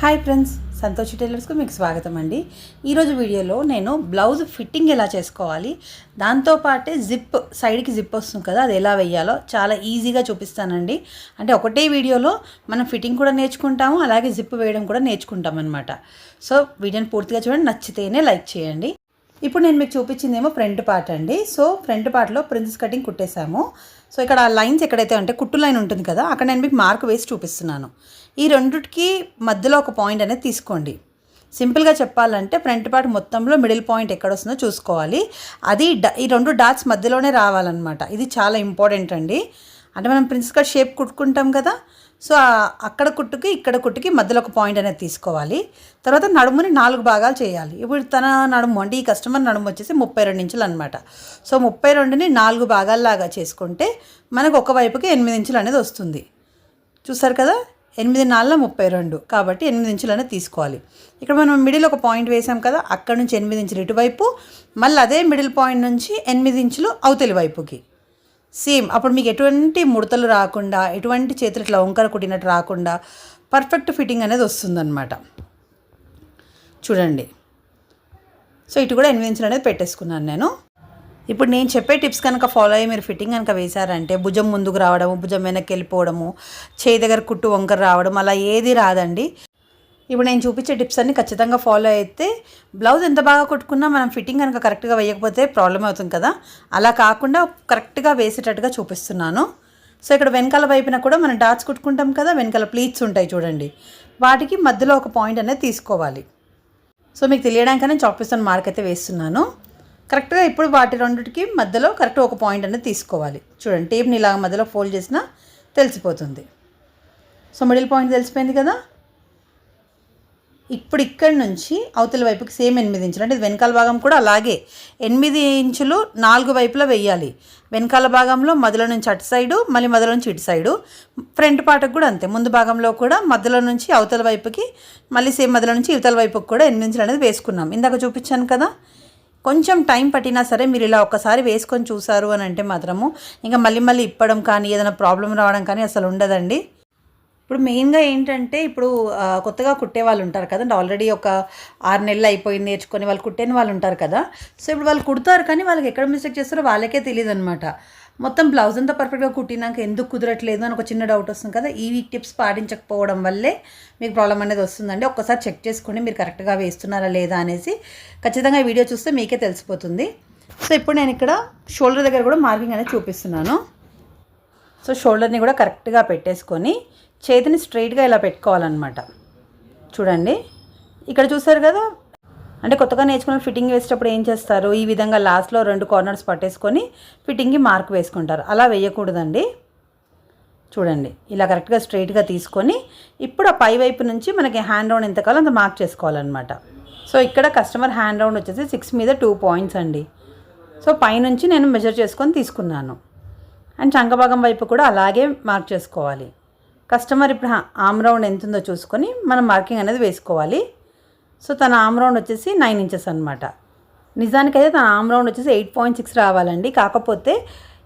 Hi friends Santosh టైలర్స్కు మీకు స్వాగతం అండి. ఈరోజు వీడియోలో నేను బ్లౌజ్ ఫిట్టింగ్ ఎలా చేసుకోవాలి దాంతోపాటే జిప్ సైడ్కి జిప్ వస్తుంది కదా అది ఎలా వేయాలో చాలా ఈజీగా చూపిస్తానండి. అంటే ఒకటే వీడియోలో మనం ఫిట్టింగ్ కూడా నేర్చుకుంటాము అలాగే జిప్ వేయడం కూడా నేర్చుకుంటాం అనమాట సో వీడియోని పూర్తిగా చూడండి నచ్చితేనే లైక్ చేయండి. ఇప్పుడు నేను మీకు చూపించిందేమో ఫ్రంట్ పార్ట్ అండి. సో ఫ్రంట్ పార్ట్లో ప్రిన్సెస్ కటింగ్ కుట్టేశాము. సో ఇక్కడ ఆ లైన్స్ ఎక్కడైతే అంటే కుట్టు లైన్ ఉంటుంది కదా అక్కడ నేను మీకు మార్క్ వేసి చూపిస్తున్నాను. ఈ రెండుకి మధ్యలో ఒక పాయింట్ అనేది తీసుకోండి. సింపుల్గా చెప్పాలంటే ఫ్రంట్ పార్ట్ మొత్తంలో మిడిల్ పాయింట్ ఎక్కడ వస్తుందో చూసుకోవాలి. అది ఈ రెండు డాట్స్ మధ్యలోనే రావాలన్నమాట. ఇది చాలా ఇంపార్టెంట్ అండి. అంటే మనం ప్రిన్సిపల్ కట్ షేప్ కుట్టుకుంటాం కదా సో అక్కడ కుట్టుకి ఇక్కడ కుట్టుకి మధ్యలో ఒక పాయింట్ అనేది తీసుకోవాలి. తర్వాత నడుముని నాలుగు భాగాలు చేయాలి. ఇప్పుడు తన నడుము అంటే ఈ కస్టమర్ నడుము వచ్చేసి ముప్పై రెండు ఇంచులు అనమాట సో ముప్పై రెండుని నాలుగు భాగాల్లాగా చేసుకుంటే మనకు ఒక వైపుకి ఎనిమిది ఇంచులు అనేది వస్తుంది. చూసారు కదా? ఎనిమిది నాలుగు ముప్పై రెండు. కాబట్టి ఎనిమిది ఇంచులు అనేది తీసుకోవాలి. ఇక్కడ మనం మిడిల్ ఒక పాయింట్ వేసాం కదా? అక్కడ నుంచి ఎనిమిది ఇంచులు ఇటువైపు. మళ్ళీ అదే మిడిల్ పాయింట్ నుంచి ఎనిమిది ఇంచులు అవతలి వైపుకి. సేమ్ అప్పుడు మీకు ఎటువంటి ముడతలు రాకుండా ఎటువంటి చేతులు ఇట్లా వంకర కుట్టినట్టు రాకుండా పర్ఫెక్ట్ ఫిట్టింగ్ అనేది వస్తుందన్నమాట. చూడండి. సో ఇటు కూడా ఎనిమిది ఇంచులు అనేది పెట్టేసుకున్నాను నేను. ఇప్పుడు నేను చెప్పే టిప్స్ కనుక ఫాలో అయ్యి మీరు ఫిట్టింగ్ కనుక వేశారంటే భుజం ముందుకు రావడము భుజం వెనక్కి వెళ్ళిపోవడము చేయి దగ్గర కుట్టు వంకర రావడం అలా ఏది రాదండి. ఇప్పుడు నేను చూపించే టిప్స్ అన్ని ఖచ్చితంగా ఫాలో అయితే బ్లౌజ్ ఎంత బాగా కుట్టుకున్నా మనం ఫిట్టింగ్ కనుక కరెక్ట్గా వేయకపోతే ప్రాబ్లం అవుతుంది కదా. అలా కాకుండా కరెక్ట్గా వేసేటట్టుగా చూపిస్తున్నాను. సో ఇక్కడ వెనకాల వైపున కూడా మనం డాట్స్ కుట్టుకుంటాం కదా వెనకాల ప్లీట్స్ ఉంటాయి చూడండి. వాటికి మధ్యలో ఒక పాయింట్ అనేది తీసుకోవాలి. సో మీకు తెలియడానికనే చాపిస్తాను మార్క్ అయితే వేస్తున్నాను. కరెక్ట్గా ఇప్పుడు వాటి రెండుకి మధ్యలో కరెక్ట్ ఒక పాయింట్ అనేది తీసుకోవాలి. చూడండి టేప్ని ఇలా మధ్యలో ఫోల్డ్ చేసినా తెలిసిపోతుంది. సో మిడిల్ పాయింట్ తెలిసిపోయింది కదా. ఇప్పుడు ఇక్కడి నుంచి అవతల వైపుకి సేమ్ ఎనిమిది ఇంచులు. అంటే వెనకాల భాగం కూడా అలాగే. ఎనిమిది ఇంచులు నాలుగు వైపులా వేయాలి వెనకాల భాగంలో మధ్యలో నుంచి అటు సైడు మళ్ళీ మధ్యలో నుంచి ఇటు సైడు. ఫ్రంట్ పాటకు కూడా అంతే. ముందు భాగంలో కూడా మధ్యలో నుంచి అవతల వైపుకి మళ్ళీ సేమ్ మధ్యలో నుంచి ఇవతల వైపుకి కూడా ఎనిమిది ఇంచులు అనేది వేసుకున్నాం. ఇందాక చూపించాను కదా. కొంచెం టైం పట్టినా సరే మీరు ఇలా ఒక్కసారి వేసుకొని చూసారు అని అంటే మాత్రము ఇంకా మళ్ళీ మళ్ళీ ఇప్పడం కానీ ఏదైనా ప్రాబ్లం రావడం కానీ అసలు ఉండదండి. ఇప్పుడు మెయిన్గా ఏంటంటే ఇప్పుడు కొత్తగా కుట్టే వాళ్ళు ఉంటారు కదండి ఆల్రెడీ ఒక ఆరు నెలలు అయిపోయింది నేర్చుకొని వాళ్ళు కుట్టేని వాళ్ళు ఉంటారు కదా. సో ఇప్పుడు వాళ్ళు కుడతారు కానీ వాళ్ళకి ఎక్కడ మిస్టేక్ చేస్తారో వాళ్ళకే తెలియదు అనమాట మొత్తం బ్లౌజ్ అంతా పర్ఫెక్ట్గా కుట్టినాక ఎందుకు కుదరట్లేదు అని ఒక చిన్న డౌట్ వస్తుంది కదా. ఈ టిప్స్ పాటించకపోవడం వల్లే మీకు ప్రాబ్లం అనేది వస్తుందండి. ఒక్కసారి చెక్ చేసుకోండి మీరు కరెక్ట్గా వేస్తున్నారా లేదా అనేసి. ఖచ్చితంగా వీడియో చూస్తే మీకే తెలిసిపోతుంది. సో ఇప్పుడు నేను ఇక్కడ షోల్డర్ దగ్గర కూడా మార్కింగ్ అనేది చూపిస్తున్నాను. సో షోల్డర్ని కూడా కరెక్ట్గా పెట్టేసుకొని చేతిని స్ట్రైట్గా ఇలా పెట్టుకోవాలన్నమాట. చూడండి. ఇక్కడ చూసారు కదా? అంటే కొత్తగా నేర్చుకున్న ఫిట్టింగ్ వేసేటప్పుడు ఏం చేస్తారు? ఈ విధంగా లాస్ట్లో రెండు కార్నర్స్ పట్టేసుకొని ఫిట్టింగ్కి మార్క్ వేసుకుంటారు. అలా వేయకూడదండి. చూడండి. ఇలా కరెక్ట్గా స్ట్రైట్గా తీసుకొని ఇప్పుడు ఆ పై వైపు నుంచి మనకి హ్యాండ్ రౌండ్ ఎంత కావాలో అంత మార్క్ చేసుకోవాలన్నమాట. సో ఇక్కడ కస్టమర్ హ్యాండ్ రౌండ్ వచ్చేసి సిక్స్ మీద టూ పాయింట్స్ అండి. సో పైనుంచి నేను మెజర్ చేసుకొని తీసుకున్నాను. అండ్ చంకభాగం వైపు కూడా అలాగే మార్క్ చేసుకోవాలి. కస్టమర్ ఇప్పుడు ఆమ్ రౌండ్ ఎంత ఉందో చూసుకొని మనం మార్కింగ్ అనేది వేసుకోవాలి. సో తన ఆమ్ రౌండ్ వచ్చేసి నైన్ ఇంచెస్ అనమాట నిజానికైతే తన ఆమ్ రౌండ్ వచ్చేసి ఎయిట్ పాయింట్ సిక్స్ రావాలండి. కాకపోతే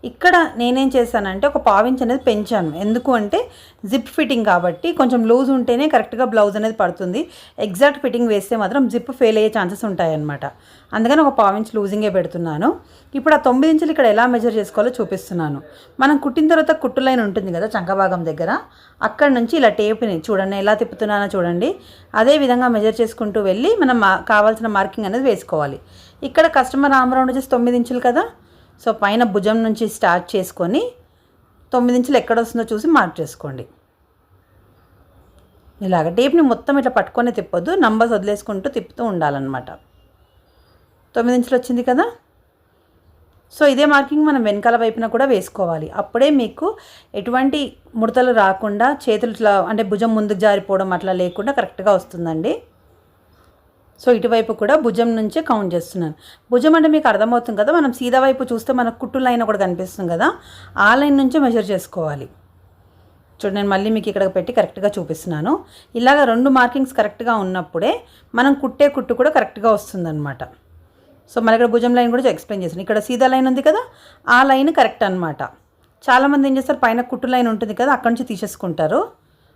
ఇక్కడ నేనేం చేశానంటే ఒక పావించ్ అనేది పెంచాను. ఎందుకు అంటే జిప్ ఫిట్టింగ్ కాబట్టి కొంచెం లూజ్ ఉంటేనే కరెక్ట్గా బ్లౌజ్ అనేది పడుతుంది. ఎగ్జాక్ట్ ఫిట్టింగ్ వేస్తే మాత్రం జిప్ ఫెయిల్ అయ్యే ఛాన్సెస్ ఉంటాయన్నమాట. అందుకని ఒక పావించ్ లూజింగే పెడుతున్నాను. ఇప్పుడు ఆ తొమ్మిది ఇంచులు ఇక్కడ ఎలా మెజర్ చేసుకోవాలో చూపిస్తున్నాను. మనం కుట్టిన తర్వాత కుట్టు లైన్ ఉంటుంది కదా చంకభాగం దగ్గర. అక్కడ నుంచి ఇలా టేప్ని చూడండి ఎలా తిప్పుతున్నానో చూడండి. అదే విధంగా మెజర్ చేసుకుంటూ వెళ్ళి మనం మా- కావాల్సిన మార్కింగ్ అనేది వేసుకోవాలి. ఇక్కడ కస్టమర్ ఆమ్రౌండ్ వచ్చేసి తొమ్మిది ఇంచులు కదా. సో పైన భుజం నుంచి స్టార్ట్ చేసుకొని తొమ్మిది ఇంచులు ఎక్కడ వస్తుందో చూసి మార్క్ చేసుకోండి. ఇలాగ టేప్ని మొత్తం ఇట్లా పట్టుకొని తిప్పొద్దు నంబర్స్ వదిలేసుకుంటూ తిప్పుతూ ఉండాలన్నమాట. తొమ్మిది ఇంచులు వచ్చింది కదా? సో ఇదే మార్కింగ్ మనం వెనకాల వైపున కూడా వేసుకోవాలి. అప్పుడే మీకు ఎటువంటి ముడతలు రాకుండా చేతులు ఇట్లా అంటే భుజం ముందుకు జారిపోవడం అట్లా లేకుండా కరెక్ట్గా వస్తుందండి. సో ఇటువైపు కూడా భుజం నుంచే కౌంట్ చేస్తున్నాను. భుజం అంటే మీకు అర్థమవుతుంది కదా మనం సీదా వైపు చూస్తే మనకు కుట్టు లైన్ ఒకటి కనిపిస్తుంది కదా ఆ లైన్ నుంచే మెజర్ చేసుకోవాలి. చూడండి నేను మళ్ళీ మీకు ఇక్కడ పెట్టి కరెక్ట్గా చూపిస్తున్నాను. ఇలాగ రెండు మార్కింగ్స్ కరెక్ట్గా ఉన్నప్పుడే మనం కుట్టే కుట్టు కూడా కరెక్ట్గా వస్తుందన్నమాట. సో మన ఇక్కడ భుజం లైన్ కూడా ఎక్స్ప్లెయిన్ చేశాను ఇక్కడ సీదా లైన్ ఉంది కదా ఆ లైన్ కరెక్ట్ అనమాట చాలామంది ఏం చేస్తారు పైన కుట్టు లైన్ ఉంటుంది కదా అక్కడి నుంచి తీసేసుకుంటారు.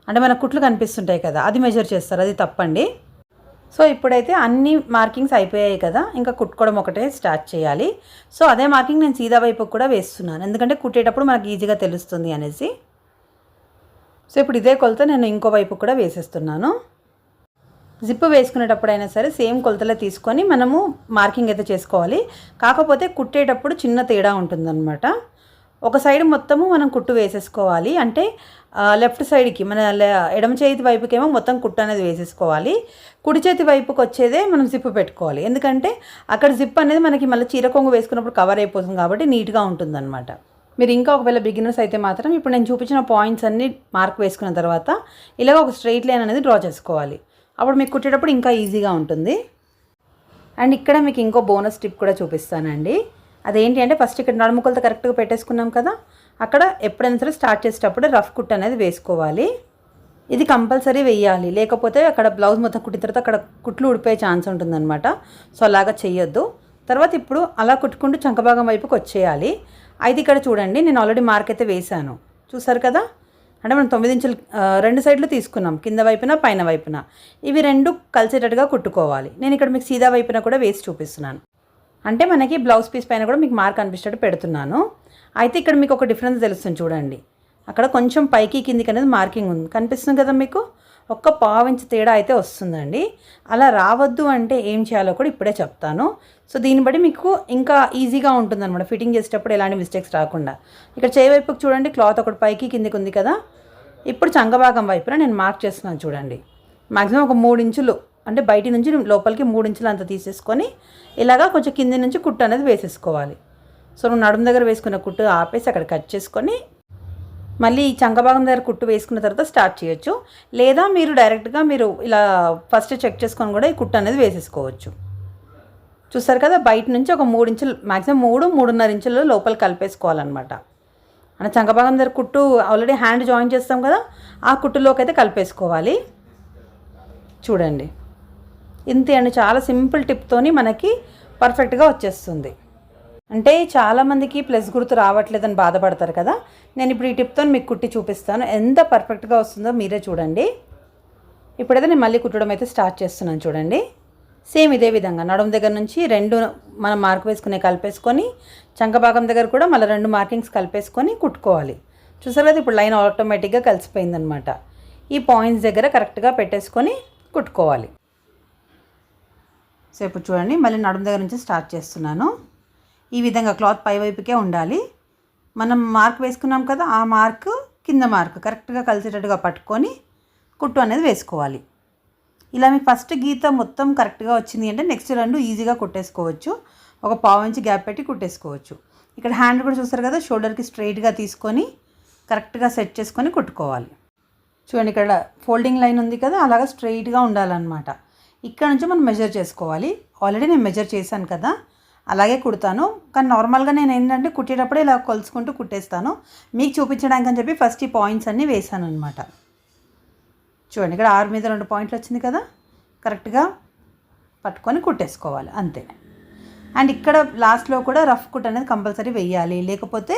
అంటే మన కుట్లు కనిపిస్తుంటాయి కదా అది మెజర్ చేస్తారు అది తప్పండి. సో ఇప్పుడైతే అన్ని మార్కింగ్స్ అయిపోయాయి కదా ఇంకా కుట్టుకోవడం ఒకటే స్టార్ట్ చేయాలి. సో అదే మార్కింగ్ నేను సీదా వైపుకి కూడా వేస్తున్నాను. ఎందుకంటే కుట్టేటప్పుడు మనకు ఈజీగా తెలుస్తుంది అనేసి. సో ఇప్పుడు ఇదే కొలత నేను ఇంకో వైపు కూడా వేసేస్తున్నాను. జిప్ వేసుకునేటప్పుడైనా సరే సేమ్ కొలతలే తీసుకొని మనము మార్కింగ్ అయితే చేసుకోవాలి. కాకపోతే కుట్టేటప్పుడు చిన్న తేడా ఉంటుందన్నమాట. ఒక సైడ్ మొత్తము మనం కుట్టు వేసేసుకోవాలి. అంటే లెఫ్ట్ సైడ్కి మన ఎడమ చేతి వైపుకేమో మొత్తం కుట్టు అనేది వేసేసుకోవాలి. కుడి చేతి వైపుకి వచ్చేదే మనం జిప్ పెట్టుకోవాలి. ఎందుకంటే అక్కడ జిప్ అనేది మనకి మళ్ళీ చీర కొంగు వేసుకున్నప్పుడు కవర్ అయిపోతుంది కాబట్టి నీట్గా ఉంటుందన్నమాట. మీరు ఇంకా ఒకవేళ బిగినర్స్ అయితే మాత్రం ఇప్పుడు నేను చూపించిన పాయింట్స్ అన్ని మార్క్ వేసుకున్న తర్వాత ఇలాగ ఒక స్ట్రైట్ లైన్ అనేది డ్రా చేసుకోవాలి. అప్పుడు మీకు కుట్టేటప్పుడు ఇంకా ఈజీగా ఉంటుంది. అండ్ ఇక్కడ మీకు ఇంకో బోనస్ టిప్ కూడా చూపిస్తానండి. అదేంటి అంటే ఫస్ట్ ఇక్కడ నడుముకలతో కరెక్ట్గా పెట్టేసుకున్నాం కదా అక్కడ ఎప్పుడైనా సరే స్టార్ట్ చేసేటప్పుడు రఫ్ కుట్ అనేది వేసుకోవాలి. ఇది కంపల్సరీ వేయాలి. లేకపోతే అక్కడ బ్లౌజ్ మొత్తం కుట్టిన తర్వాత అక్కడ కుట్లు ఊడిపోయే ఛాన్స్ ఉంటుందన్నమాట. సో అలాగా చెయ్యొద్దు. తర్వాత ఇప్పుడు అలా కుట్టుకుంటూ చంకభాగం వైపుకి వచ్చేయాలి. అయితే ఇక్కడ చూడండి నేను ఆల్రెడీ మార్క్ అయితే వేశాను. చూసారు కదా? అంటే మనం తొమ్మిది ఇంచులు రెండు సైడ్లు తీసుకున్నాం. కింద వైపున పైన వైపున. ఇవి రెండు కలిసేటట్టుగా కుట్టుకోవాలి. నేను ఇక్కడ మీకు సీదా వైపున కూడా వేసి చూపిస్తున్నాను. అంటే మనకి బ్లౌజ్ పీస్ పైన కూడా మీకు మార్క్ అనిపించేటట్టు పెడుతున్నాను. అయితే ఇక్కడ మీకు ఒక డిఫరెన్స్ తెలుస్తుంది చూడండి. అక్కడ కొంచెం పైకి కిందికి అనేది మార్కింగ్ ఉంది. కనిపిస్తుంది కదా మీకు? ఒక్క పావించి తేడా అయితే వస్తుందండి. అలా రావద్దు అంటే ఏం చేయాలో కూడా ఇప్పుడే చెప్తాను. సో దీన్ని బట్టి మీకు ఇంకా ఈజీగా ఉంటుందన్నమాట. ఫిట్టింగ్ చేసేటప్పుడు ఎలాంటి మిస్టేక్స్ రాకుండా. ఇక్కడ చేయవైపుకి చూడండి క్లాత్ ఒకటి పైకి కిందికి ఉంది కదా? ఇప్పుడు చంగభాగం వైపున నేను మార్క్ చేస్తున్నాను చూడండి. మాక్సిమం ఒక మూడు ఇంచులు అంటే బయటి నుంచి లోపలికి మూడు ఇంచులు అంత తీసేసుకొని ఇలాగా కొంచెం కింది నుంచి కుట్టు అనేది వేసేసుకోవాలి. సో నువ్వు నడుము దగ్గర వేసుకున్న కుట్టు ఆపేసి అక్కడ కట్ చేసుకొని మళ్ళీ ఈ చంకభాగం దగ్గర కుట్టు వేసుకున్న తర్వాత స్టార్ట్ చేయొచ్చు. లేదా మీరు డైరెక్ట్గా మీరు ఇలా ఫస్ట్ చెక్ చేసుకొని కూడా ఈ కుట్టు అనేది వేసేసుకోవచ్చు. చూస్తారు కదా బయట నుంచి ఒక మూడు ఇంచులు మ్యాక్సిమం మూడు మూడున్నర ఇంచులు లోపల కలిపేసుకోవాలన్నమాట. అంటే చంకభాగం దగ్గర కుట్టు ఆల్రెడీ హ్యాండ్ జాయిన్ చేస్తాం కదా ఆ కుట్టులోకి అయితే కలిపేసుకోవాలి. చూడండి. ఇంతే అండి. చాలా సింపుల్ టిప్తోని మనకి పర్ఫెక్ట్గా వచ్చేస్తుంది. అంటే చాలామందికి ప్లస్ గుర్తు రావట్లేదని బాధపడతారు కదా. నేను ఇప్పుడు ఈ టిప్తో మీకు కుట్టి చూపిస్తాను. ఎంత పర్ఫెక్ట్గా వస్తుందో మీరే చూడండి. ఇప్పుడైతే నేను మళ్ళీ కుట్టడం అయితే స్టార్ట్ చేస్తున్నాను చూడండి. సేమ్ ఇదే విధంగా నడుము దగ్గర నుంచి రెండు మనం మార్క్ వేసుకునే కలిపేసుకొని చంకభాగం దగ్గర కూడా మళ్ళీ రెండు మార్కింగ్స్ కలిపేసుకొని కుట్టుకోవాలి. చూసారు కదా ఇప్పుడు లైన్ ఆటోమేటిక్గా కలిసిపోయిందనమాట ఈ పాయింట్స్ దగ్గర కరెక్ట్గా పెట్టేసుకొని కుట్టుకోవాలి. సేపు చూడండి. మళ్ళీ నడుము దగ్గర నుంచి స్టార్ట్ చేస్తున్నాను. ఈ విధంగా క్లాత్ పై వైపుకే ఉండాలి. మనం మార్క్ వేసుకున్నాం కదా ఆ మార్క్ కింద మార్క్ కరెక్ట్గా కలిసేటట్టుగా పట్టుకొని కుట్టు అనేది వేసుకోవాలి. ఇలా మీకు ఫస్ట్ గీత మొత్తం కరెక్ట్గా వచ్చింది అంటే నెక్స్ట్ రెండు ఈజీగా కుట్టేసుకోవచ్చు. ఒక పావు ఇంచ్ గ్యాప్ పెట్టి కుట్టేసుకోవచ్చు. ఇక్కడ హ్యాండ్ కూడా చూస్తారు కదా షోల్డర్కి స్ట్రైట్గా తీసుకొని కరెక్ట్గా సెట్ చేసుకొని కుట్టుకోవాలి. చూడండి ఇక్కడ ఫోల్డింగ్ లైన్ ఉంది కదా అలాగా స్ట్రైట్గా ఉండాలన్నమాట. ఇక్కడ నుంచి మనం మెజర్ చేసుకోవాలి. ఆల్రెడీ నేను మెజర్ చేశాను కదా. అలాగే కుడతాను. కానీ నార్మల్గా నేను ఏంటంటే కుట్టేటప్పుడే ఇలా కొలుసుకుంటూ కుట్టేస్తాను. మీకు చూపించడానికి అని చెప్పి ఫస్ట్ ఈ పాయింట్స్ అన్నీ వేసాను అనమాట చూడండి ఇక్కడ ఆరు మీద రెండు పాయింట్లు వచ్చింది కదా. కరెక్ట్గా పట్టుకొని కుట్టేసుకోవాలి. అంతే. అండ్ ఇక్కడ లాస్ట్లో కూడా రఫ్ కుట్ అనేది కంపల్సరీ వెయ్యాలి లేకపోతే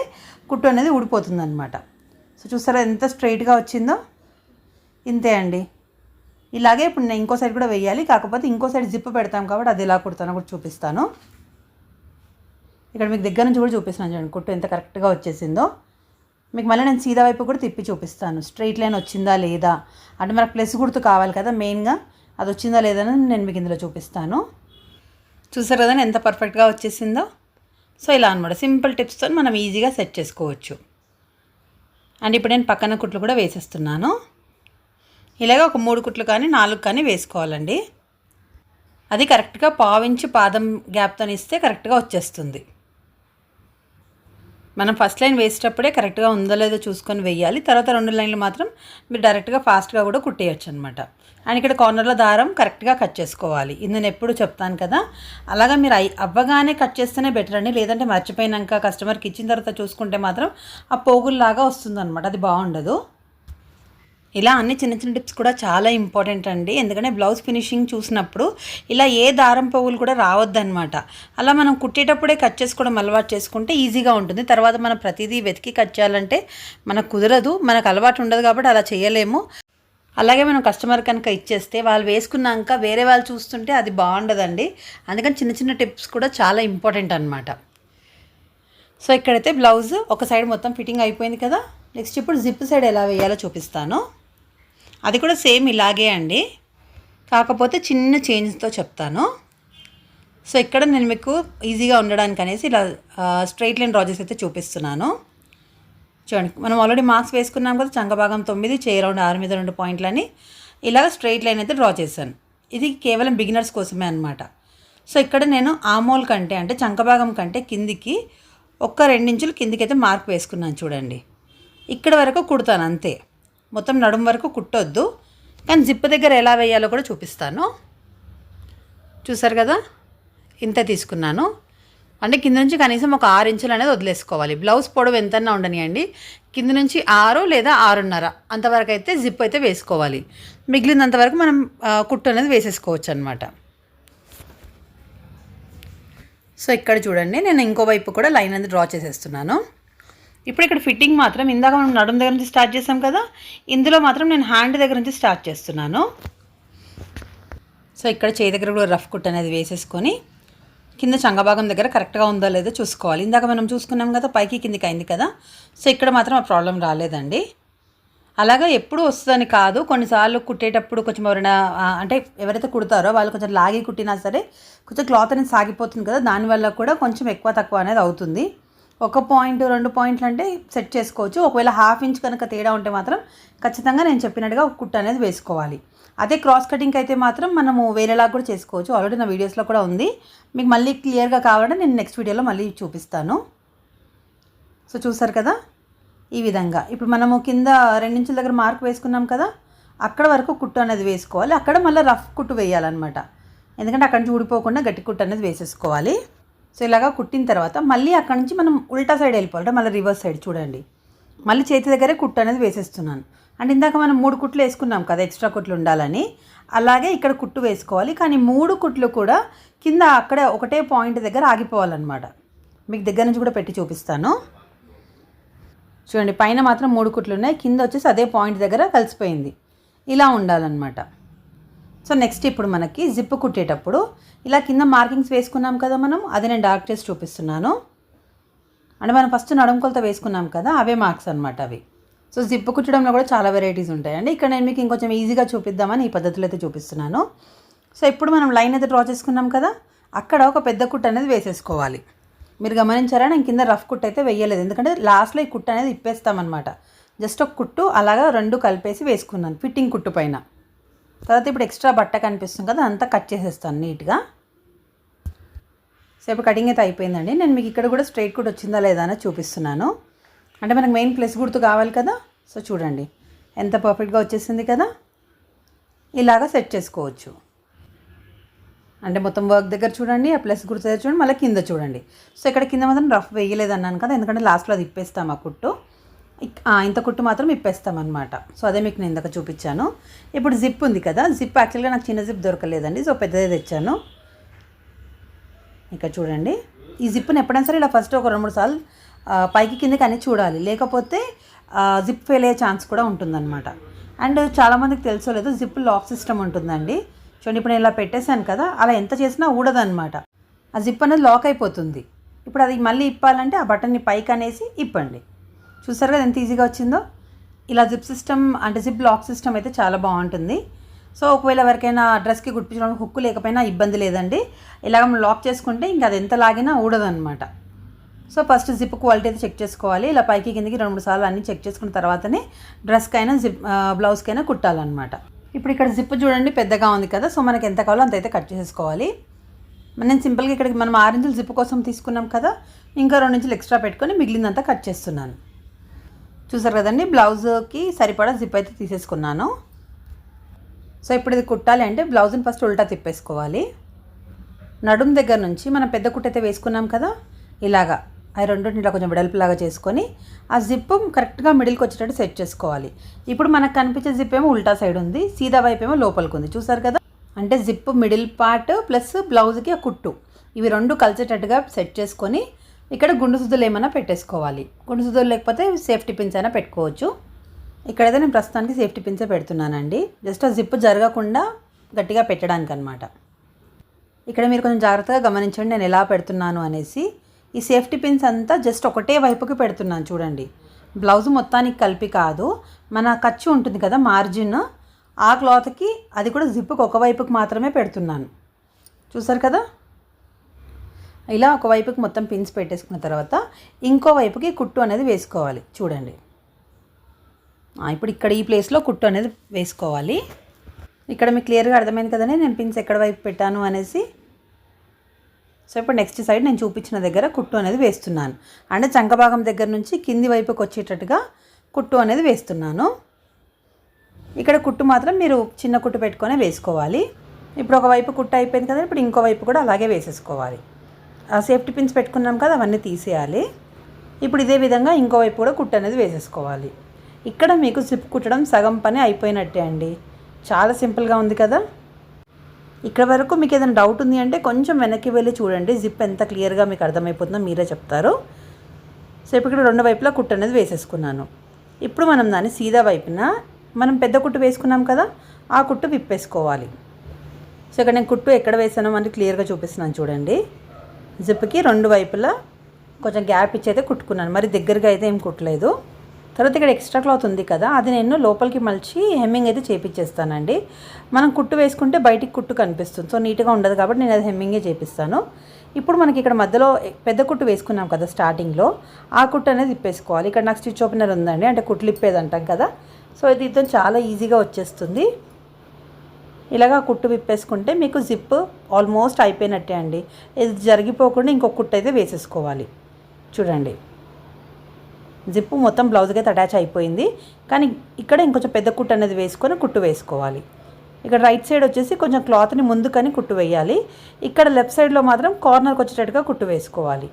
కుట్టు అనేది ఊడిపోతుంది అనమాట సో చూసారా ఎంత స్ట్రైట్గా వచ్చిందో? ఇంతే అండి. ఇలాగే ఇప్పుడు నేను ఇంకో సైడ్ కూడా వెయ్యాలి కాకపోతే ఇంకో సైడ్ జిప్ పెడతాం కాబట్టి అది ఎలా కుడతానో కూడా చూపిస్తాను. ఇక్కడ మీకు దగ్గర నుంచి కూడా చూపిస్తున్నాను చూడండి కుట్టు ఎంత కరెక్ట్గా వచ్చేసిందో. మీకు మళ్ళీ నేను సీదా వైపు కూడా తిప్పి చూపిస్తాను. స్ట్రైట్ లైన్ వచ్చిందా లేదా? అంటే మనకు ప్లస్ గుర్తు కావాలి కదా మెయిన్గా అది వచ్చిందా లేదా అని నేను మీకు ఇందులో చూపిస్తాను. చూసారు కదా ఎంత పర్ఫెక్ట్గా వచ్చేసిందో? సో ఇలా అనమాట సింపుల్ టిప్స్తో మనం ఈజీగా సెట్ చేసుకోవచ్చు. అండ్ ఇప్పుడు నేను పక్కన కుట్లు కూడా వేసేస్తున్నాను. ఇలాగ ఒక మూడు కుట్లు కానీ నాలుగు కానీ వేసుకోవాలండి. అది కరెక్ట్గా పావించి పాదం గ్యాప్తో ఇస్తే కరెక్ట్గా వచ్చేస్తుంది. మనం ఫస్ట్ లైన్ వేసేటప్పుడే కరెక్ట్గా ఉందో లేదో చూసుకొని వేయాలి. తర్వాత రెండు లైన్లు మాత్రం మీరు డైరెక్ట్గా ఫాస్ట్గా కూడా కుట్టేయచ్చు అనమాట అండ్ ఇక్కడ కార్నర్లో దారం కరెక్ట్గా కట్ చేసుకోవాలి. ఇది నేను ఎప్పుడు చెప్తాను కదా. అలాగా మీరు అయి అవ్వగానే కట్ చేస్తేనే బెటర్ అండి. లేదంటే మర్చిపోయినాక కస్టమర్కి ఇచ్చిన తర్వాత చూసుకుంటే మాత్రం ఆ పోగుల్లాగా వస్తుంది అది బాగుండదు. ఇలా అన్ని చిన్న చిన్న టిప్స్ కూడా చాలా ఇంపార్టెంట్ అండి. ఎందుకంటే బ్లౌజ్ ఫినిషింగ్ చూసినప్పుడు ఇలా ఏ దారం పువ్వులు కూడా రావద్దనమాట అలా మనం కుట్టేటప్పుడే కట్ చేసుకోవడం అలవాటు చేసుకుంటే ఈజీగా ఉంటుంది. తర్వాత మనం ప్రతిదీ వెతికి కట్ చేయాలంటే మనకు కుదరదు. మనకు అలవాటు ఉండదు కాబట్టి అలా చేయలేము. అలాగే మనం కస్టమర్ కనుక ఇచ్చేస్తే వాళ్ళు వేసుకున్నాక వేరే వాళ్ళు చూస్తుంటే అది బాగుండదండి. అందుకని చిన్న చిన్న టిప్స్ కూడా చాలా ఇంపార్టెంట్ అనమాట సో ఇక్కడైతే బ్లౌజ్ ఒక సైడ్ మొత్తం ఫిట్టింగ్ అయిపోయింది కదా. నెక్స్ట్ ఇప్పుడు జిప్ సైడ్ ఎలా వేయాలో చూపిస్తాను. అది కూడా సేమ్ ఇలాగే అండి. కాకపోతే చిన్న చేంజ్తో చెప్తాను. సో ఇక్కడ నేను మీకు ఈజీగా ఉండడానికి అనేసి ఇలా స్ట్రైట్ లైన్ డ్రా చేసి అయితే చూపిస్తున్నాను. చూడండి మనం ఆల్రెడీ మార్క్స్ వేసుకున్నాం కదా చంగభాగం తొమ్మిది చేయి రౌండ్ ఆరు మీద రెండు పాయింట్లని ఇలాగ స్ట్రైట్ లైన్ అయితే డ్రా చేశాను. ఇది కేవలం బిగినర్స్ కోసమే అనమాట సో ఇక్కడ నేను ఆమోల్ కంటే అంటే చంకభాగం కంటే కిందికి ఒక్క రెండించులు కిందికి అయితే మార్క్ వేసుకున్నాను చూడండి. ఇక్కడ వరకు కుడతాను అంతే. మొత్తం నడుము వరకు కుట్టొద్దు. కానీ జిప్ దగ్గర ఎలా వేయాలో కూడా చూపిస్తాను. చూసారు కదా? ఇంత తీసుకున్నాను. అంటే కింద నుంచి కనీసం ఒక ఆరు ఇంచులు అనేది వదిలేసుకోవాలి. బ్లౌజ్ పొడవు ఎంతన్నా ఉండనియండి. కింద నుంచి ఆరు లేదా ఆరున్నర అంతవరకు అయితే జిప్ అయితే వేసుకోవాలి. మిగిలినంతవరకు మనం కుట్టు అనేది వేసేసుకోవచ్చు అనమాట సో ఇక్కడ చూడండి. నేను ఇంకో వైపు కూడా లైన్ అనేది డ్రా చేసేస్తున్నాను. ఇప్పుడు ఇక్కడ ఫిట్టింగ్ మాత్రం ఇందాక మనం నడుము దగ్గర నుంచి స్టార్ట్ చేసాం కదా ఇందులో మాత్రం నేను హ్యాండ్ దగ్గర నుంచి స్టార్ట్ చేస్తున్నాను. సో ఇక్కడ చేయి దగ్గర కూడా రఫ్ కుట్ అనేది వేసేసుకొని కింద చంగభాగం దగ్గర కరెక్ట్గా ఉందో లేదో చూసుకోవాలి. ఇందాక మనం చూసుకున్నాం కదా పైకి కిందికి అయింది కదా సో ఇక్కడ మాత్రం ఆ ప్రాబ్లం రాలేదండి. అలాగా ఎప్పుడు వస్తుందని కాదు కొన్నిసార్లు కుట్టేటప్పుడు కొంచెం ఎవరైనా అంటే ఎవరైతే కుడతారో వాళ్ళు కొంచెం లాగి కుట్టినా సరే కొంచెం క్లాత్ అనేది సాగిపోతుంది కదా దానివల్ల కూడా కొంచెం ఎక్కువ తక్కువ అనేది అవుతుంది. ఒక పాయింట్ రెండు పాయింట్లు అంటే సెట్ చేసుకోవచ్చు. ఒకవేళ హాఫ్ ఇంచ్ కనుక తేడా ఉంటే మాత్రం ఖచ్చితంగా నేను చెప్పినట్టుగా ఒక కుట్టు అనేది వేసుకోవాలి. అదే క్రాస్ కటింగ్ అయితే మాత్రం మనము వేరేలా కూడా చేసుకోవచ్చు. ఆల్రెడీ నా వీడియోస్లో కూడా ఉంది. మీకు మళ్ళీ క్లియర్గా కావాలంటే నేను నెక్స్ట్ వీడియోలో మళ్ళీ చూపిస్తాను. సో చూసారు కదా? ఈ విధంగా. ఇప్పుడు మనము కింద రెండించుల దగ్గర మార్క్ వేసుకున్నాం కదా? అక్కడ వరకు కుట్టు అనేది వేసుకోవాలి. అక్కడ మళ్ళీ రఫ్ కుట్టు వేయాలన్నమాట. ఎందుకంటే అక్కడ నుంచి ఊడిపోకుండా గట్టి కుట్టు అనేది వేసేసుకోవాలి. సో ఇలాగా కుట్టిన తర్వాత మళ్ళీ అక్కడ నుంచి మనం ఉల్టా సైడ్ వెళ్ళిపోవాలి మళ్ళీ రివర్స్ సైడ్ చూడండి. మళ్ళీ చేతి దగ్గరే కుట్టు అనేది వేసేస్తున్నాను. అంటే ఇందాక మనం మూడు కుట్లు వేసుకున్నాం కదా ఎక్స్ట్రా కుట్లు ఉండాలని. అలాగే ఇక్కడ కుట్టు వేసుకోవాలి. కానీ మూడు కుట్లు కూడా కింద అక్కడ ఒకటే పాయింట్ దగ్గర ఆగిపోవాలన్నమాట. మీకు దగ్గర నుంచి కూడా పెట్టి చూపిస్తాను. చూడండి పైన మాత్రం మూడు కుట్లు ఉన్నాయి. కింద వచ్చేసి అదే పాయింట్ దగ్గర కలిసిపోయింది. ఇలా ఉండాలన్నమాట. సో నెక్స్ట్ ఇప్పుడు మనకి జిప్ కుట్టేటప్పుడు ఇలా కింద మార్కింగ్స్ వేసుకున్నాం కదా మనం అది నేను డార్క్ చేసి చూపిస్తున్నాను. అంటే మనం ఫస్ట్ నడుము కొలత వేసుకున్నాం కదా అవే మార్క్స్ అనమాట అవి. సో జిప్ కుట్టడంలో కూడా చాలా వెరైటీస్ ఉంటాయండి. ఇక్కడ నేను మీకు ఇంకొంచెం ఈజీగా చూపిద్దామని ఈ పద్ధతిలో అయితే చూపిస్తున్నాను. సో ఇప్పుడు మనం లైన్ అయితే డ్రా చేసుకున్నాం కదా అక్కడ ఒక పెద్ద కుట్ట అనేది వేసేసుకోవాలి. మీరు గమనించారా? నేను కింద రఫ్ కుట్టు అయితే వేయలేదు. ఎందుకంటే లాస్ట్లో ఈ కుట్ట అనేది ఇప్పేస్తామన్నమాట. జస్ట్ ఒక కుట్టు అలాగా రెండు కలిపేసి వేసుకున్నాను ఫిట్టింగ్ కుట్టు పైన. తర్వాత ఇప్పుడు ఎక్స్ట్రా బట్ట కనిపిస్తుంది కదా అంతా కట్ చేసేస్తాను నీట్గా. సేపు కటింగ్ అయితే అయిపోయిందండి. నేను మీకు ఇక్కడ కూడా స్ట్రైట్ కూడా వచ్చిందా లేదా అని చూపిస్తున్నాను. అంటే మనకు మెయిన్ ప్లస్ గుర్తు కావాలి కదా సో చూడండి. ఎంత పర్ఫెక్ట్గా వచ్చేసింది కదా? ఇలాగా సెట్ చేసుకోవచ్చు. అంటే మొత్తం వర్క్ దగ్గర చూడండి ఆ ప్లస్ గుర్తు దగ్గర చూడండి మళ్ళీ కింద చూడండి. సో ఇక్కడ కింద మాత్రం రఫ్ వేయలేదు అన్నాను కదా ఎందుకంటే లాస్ట్లో అది ఇప్పేస్తాం ఆ కుట్టు. ఇంత కుట్టు మాత్రం ఇప్పేస్తామన్నమాట. సో అదే మీకు నేను ఇందాక చూపించాను. ఇప్పుడు జిప్ ఉంది కదా జిప్ యాక్చువల్గా నాకు చిన్న జిప్ దొరకలేదండి. సో పెద్దదే తెచ్చాను. ఇక్కడ చూడండి. ఈ జిప్ని ఎప్పుడైనా సరే ఇలా ఫస్ట్ ఒక రెండు మూడు సార్లు పైకి కిందకి అని చూడాలి. లేకపోతే జిప్ ఫెయిల్ అయ్యే ఛాన్స్ కూడా ఉంటుందన్నమాట. అండ్ చాలామందికి తెలుసో లేదు జిప్ లాక్ సిస్టమ్ ఉంటుందండి. చూడండి ఇప్పుడు నేను ఇలా పెట్టేశాను కదా అలా ఎంత చేసినా ఊడదన్నమాట. ఆ జిప్ అనేది లాక్ అయిపోతుంది. ఇప్పుడు అది మళ్ళీ ఇప్పాలంటే ఆ బటన్ని పైకి అనేసి ఇప్పండి. చూసారు కదా ఎంత ఈజీగా వచ్చిందో? ఇలా జిప్ సిస్టమ్ అంటే జిప్ లాక్ సిస్టమ్ అయితే చాలా బాగుంటుంది. సో ఒకవేళ ఎవరికైనా డ్రెస్కి కుట్టించడానికి హుక్కు లేకపోయినా ఇబ్బంది లేదండి. ఇలాగ మనం లాక్ చేసుకుంటే ఇంకా అది ఎంత లాగినా ఊడదన్నమాట. సో ఫస్ట్ జిప్ క్వాలిటీ అయితే చెక్ చేసుకోవాలి. ఇలా పైకి కిందకి రెండు మూడు సార్లు అన్నీ చెక్ చేసుకున్న తర్వాతనే డ్రెస్కైనా జిప్ బ్లౌజ్కైనా కుట్టాలన్నమాట. ఇప్పుడు ఇక్కడ జిప్ చూడండి పెద్దగా ఉంది కదా. సో మనకి ఎంత కావాలో అంత అయితే కట్ చేసేసుకోవాలి నేను సింపుల్గా ఇక్కడికి మనం ఆరు ఇంచులు జిప్ కోసం తీసుకున్నాం కదా. ఇంకా రెండు ఇంచులు ఎక్స్ట్రా పెట్టుకొని మిగిలిందంతా కట్ చేస్తున్నాను. చూసారు కదండి బ్లౌజ్కి సరిపడా జిప్ అయితే తీసేసుకున్నాను. సో ఇప్పుడు ఇది కుట్టాలి అంటే బ్లౌజ్ని ఫస్ట్ ఉల్టా తిప్పేసుకోవాలి. నడుం దగ్గర నుంచి మనం పెద్ద కుట్ట అయితే వేసుకున్నాం కదా ఇలాగా. అవి రెండింటిని ఇలా కొంచెం వెడల్పులాగా చేసుకొని ఆ జిప్ కరెక్ట్గా మిడిల్కి వచ్చేటట్టు సెట్ చేసుకోవాలి. ఇప్పుడు మనకు కనిపించే జిప్ ఏమో ఉల్టా సైడ్ ఉంది సీదా వైపు ఏమో లోపలికి ఉంది. చూసారు కదా? అంటే జిప్ మిడిల్ పార్ట్ ప్లస్ బ్లౌజ్కి ఆ కుట్టు. ఇవి రెండు కలిసేటట్టుగా సెట్ చేసుకొని ఇక్కడ గుండు సుద్దులు ఏమైనా పెట్టేసుకోవాలి. గుండు సుద్దులు లేకపోతే సేఫ్టీ పిన్స్ అయినా పెట్టుకోవచ్చు. ఇక్కడైతే నేను ప్రస్తుతానికి సేఫ్టీ పిన్సే పెడుతున్నానండి. జస్ట్ ఆ జిప్ జరగకుండా గట్టిగా పెట్టడానికి అనమాట ఇక్కడ మీరు కొంచెం జాగ్రత్తగా గమనించండి నేను ఎలా పెడుతున్నాను అనేసి. ఈ సేఫ్టీ పిన్స్ అంతా జస్ట్ ఒకటే వైపుకి పెడుతున్నాను చూడండి. బ్లౌజ్ మొత్తానికి కలిపి కాదు మన ఖర్చు ఉంటుంది కదా మార్జిన్. ఆ క్లాత్కి అది కూడా జిప్పుకి ఒక వైపుకి మాత్రమే పెడుతున్నాను. చూసారు కదా? ఇలా ఒక వైపుకి మొత్తం పిన్స్ పెట్టేసుకున్న తర్వాత ఇంకో వైపుకి కుట్టు అనేది వేసుకోవాలి. చూడండి. ఇప్పుడు ఇక్కడ ఈ ప్లేస్లో కుట్టు అనేది వేసుకోవాలి. ఇక్కడ మీకు క్లియర్గా అర్థమైంది కదండి నేను పిన్స్ ఎక్కడ వైపు పెట్టాను అనేసి. సో ఇప్పుడు నెక్స్ట్ సైడ్ నేను చూపించిన దగ్గర కుట్టు అనేది వేస్తున్నాను. అంటే చంక భాగం దగ్గర నుంచి కింది వైపుకి వచ్చేటట్టుగా కుట్టు అనేది వేస్తున్నాను. ఇక్కడ కుట్టు మాత్రం మీరు చిన్న కుట్టు పెట్టుకొని వేసుకోవాలి. ఇప్పుడు ఒక వైపు కుట్టు అయిపోయింది కదా ఇప్పుడు ఇంకో వైపు కూడా అలాగే వేసేసుకోవాలి. సేఫ్టీ పిన్స్ పెట్టుకున్నాం కదా అవన్నీ తీసేయాలి. ఇప్పుడు ఇదే విధంగా ఇంకో వైపు కూడా కుట్టు అనేది వేసేసుకోవాలి. ఇక్కడ మీకు జిప్ కుట్టడం సగం పని అయిపోయినట్టే అండి. చాలా సింపుల్గా ఉంది కదా? ఇక్కడ వరకు మీకు ఏదైనా డౌట్ ఉంది అంటే కొంచెం వెనక్కి వెళ్ళి చూడండి. జిప్ ఎంత క్లియర్గా మీకు అర్థమైపోతుందో మీరే చెప్తారు. సో ఇప్పుడు ఇక్కడ రెండు వైపులా కుట్టు అనేది వేసేసుకున్నాను. ఇప్పుడు మనం దాన్ని సీదా వైపున మనం పెద్ద కుట్టు వేసుకున్నాం కదా ఆ కుట్టు విప్పేసుకోవాలి. సో ఇక్కడ నేను కుట్టు ఎక్కడ వేసానో మనకి క్లియర్గా చూపిస్తున్నాను చూడండి. జిప్కి రెండు వైపులా కొంచెం గ్యాప్ ఇచ్చి అయితే కుట్టుకున్నాను. మరి దగ్గరగా అయితే ఏం కుట్టలేదు. తర్వాత ఇక్కడ ఎక్స్ట్రా క్లాత్ ఉంది కదా అది నేను లోపలికి మలిచి హెమ్మింగ్ అయితే చేపించేస్తానండి మనం కుట్టు వేసుకుంటే బయటికి కుట్టు కనిపిస్తుంది. సో నీట్గా ఉండదు కాబట్టి నేను అది హెమ్మింగే చేపిస్తాను. ఇప్పుడు మనకి ఇక్కడ మధ్యలో పెద్ద కుట్టు వేసుకున్నాం కదా స్టార్టింగ్లో ఆ కుట్టు అనేది ఇప్పేసుకోవాలి ఇక్కడ నాకు స్టిచ్ ఓపెనర్ ఉందండి అంటే కుట్లు ఇప్పేది అంటాం కదా. సో ఇది ఇద్దరు చాలా ఈజీగా వచ్చేస్తుంది. ఇలాగా కుట్టు విప్పేసుకుంటే మీకు జిప్ ఆల్మోస్ట్ అయిపోయినట్టే అండి. ఇది జరిగిపోకుండా ఇంకొక కుట్టు అయితే వేసేసుకోవాలి. చూడండి. జిప్పు మొత్తం బ్లౌజ్కి అయితే అటాచ్ అయిపోయింది. కానీ ఇక్కడ ఇంకొంచెం పెద్ద కుట్టు అనేది వేసుకొని కుట్టు వేసుకోవాలి. ఇక్కడ రైట్ సైడ్ వచ్చేసి కొంచెం క్లాత్ని ముందుకని కుట్టు వేయాలి. ఇక్కడ లెఫ్ట్ సైడ్లో మాత్రం కార్నర్కి వచ్చేటట్టుగా కుట్టు వేసుకోవాలి.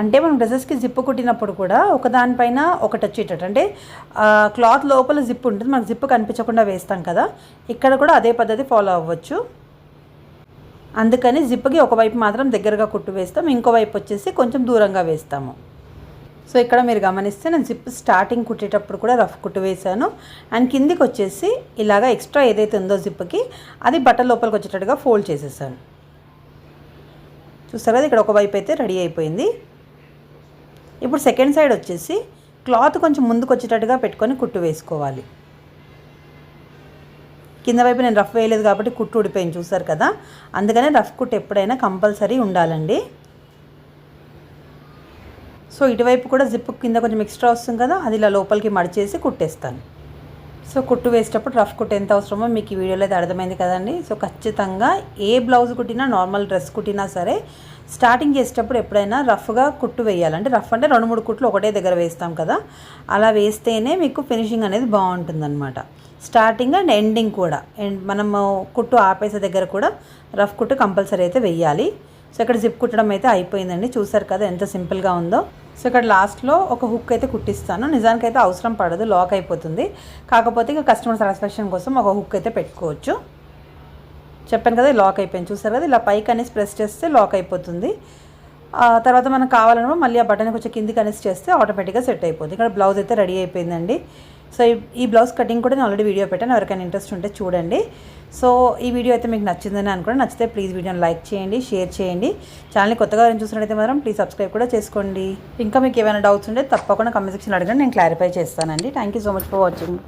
అంటే మనం డ్రెస్సెస్కి జిప్పు కుట్టినప్పుడు కూడా ఒకదానిపైన ఒకటి వచ్చేటట్టు. అంటే క్లాత్ లోపల జిప్ ఉంటుంది మనకు జిప్పు కనిపించకుండా వేస్తాం కదా. ఇక్కడ కూడా అదే పద్ధతి ఫాలో అవ్వచ్చు. అందుకని జిప్కి ఒకవైపు మాత్రం దగ్గరగా కుట్టు వేస్తాం ఇంకో వైపు వచ్చేసి కొంచెం దూరంగా వేస్తాము. సో ఇక్కడ మీరు గమనిస్తే నేను జిప్ స్టార్టింగ్ కుట్టేటప్పుడు కూడా రఫ్ కుట్టు వేశాను. అండ్ కిందికి వచ్చేసి ఇలాగా ఎక్స్ట్రా ఏదైతే ఉందో జిప్కి అది బట్ట లోపలికి వచ్చేటట్టుగా ఫోల్డ్ చేసేసాను. చూస్తారు కదా ఇక్కడ ఒక వైపు అయితే రెడీ అయిపోయింది. ఇప్పుడు సెకండ్ సైడ్ వచ్చేసి క్లాత్ కొంచెం ముందుకు వచ్చేటట్టుగా పెట్టుకొని కుట్టు వేసుకోవాలి. కింద వైపు నేను రఫ్ వేయలేదు కాబట్టి కుట్టు ఊడిపోయింది చూసారు కదా? అందుకనే రఫ్ కుట్టు ఎప్పుడైనా కంపల్సరీ ఉండాలండి. సో ఇటువైపు కూడా జిప్ కింద కొంచెం ఎక్స్ట్రా వస్తుంది కదా అది ఇలా లోపలికి మడిచేసి కుట్టేస్తాను. సో కుట్టు వేసేటప్పుడు రఫ్ కుట్టు ఎంత అవసరమో మీకు ఈ వీడియోలో అయితే అర్థమైంది కదండి. సో ఖచ్చితంగా ఏ బ్లౌజ్ కుట్టినా నార్మల్ డ్రెస్ కుట్టినా సరే స్టార్టింగ్ చేసేటప్పుడు ఎప్పుడైనా రఫ్గా కుట్టు వేయాలంటే రఫ్ అంటే రెండు మూడు కుట్లు ఒకటే దగ్గర వేస్తాం కదా. అలా వేస్తేనే మీకు ఫినిషింగ్ అనేది బాగుంటుందన్నమాట. స్టార్టింగ్ అండ్ ఎండింగ్ కూడా. అండ్ మనము కుట్టు ఆపేసే దగ్గర కూడా రఫ్ కుట్టు కంపల్సరీ అయితే వెయ్యాలి సో ఇక్కడ జిప్ కుట్టడం అయితే అయిపోయిందండి. చూసారు కదా ఎంత సింపుల్గా ఉందో. సో ఇక్కడ లాస్ట్లో ఒక హుక్ అయితే కుట్టిస్తాను. నిజానికైతే అవసరం పడదు లాక్ అయిపోతుంది. కాకపోతే ఇక కస్టమర్ సాటిస్ఫాక్షన్ కోసం ఒక హుక్ అయితే పెట్టుకోవచ్చు. చెప్పాను కదా లాక్ అయిపోయింది. చూసారు కదా ఇలా పైకి అనేసి ప్రెస్ చేస్తే లాక్ అయిపోతుంది. తర్వాత మనకు కావాలన్నప్పుడు మళ్ళీ ఆ బటన్ కొంచెం కిందికి అనేసి చేస్తే ఆటోమేటిక్గా సెట్ అయిపోతుంది. ఇక్కడ బ్లౌజ్ అయితే రెడీ అయిపోయిందండి. సో ఈ- ఈ బ్లౌజ్ కటింగ్ కూడా నేను ఆల్రెడీ వీడియో పెట్టాను. ఎవరికైనా ఇంట్రెస్ట్ ఉంటే చూడండి. సో ఈ వీడియో అయితే మీకు నచ్చిందని అనుకోండి నచ్చితే ప్లీజ్ వీడియోని లైక్ చేయండి షేర్ చేయండి. ఛానల్ని కొత్తగా చూసినట్టయితే మాత్రం ప్లీజ్ సబ్స్క్రైబ్ కూడా చేసుకోండి. ఇంకా మీకు ఏమైనా డౌట్స్ ఉంటే తప్పకుండా కమెంట్ సెక్షన్ అడగండి. నేను క్లారిఫై చేస్తానండి. Thank you so much for watching.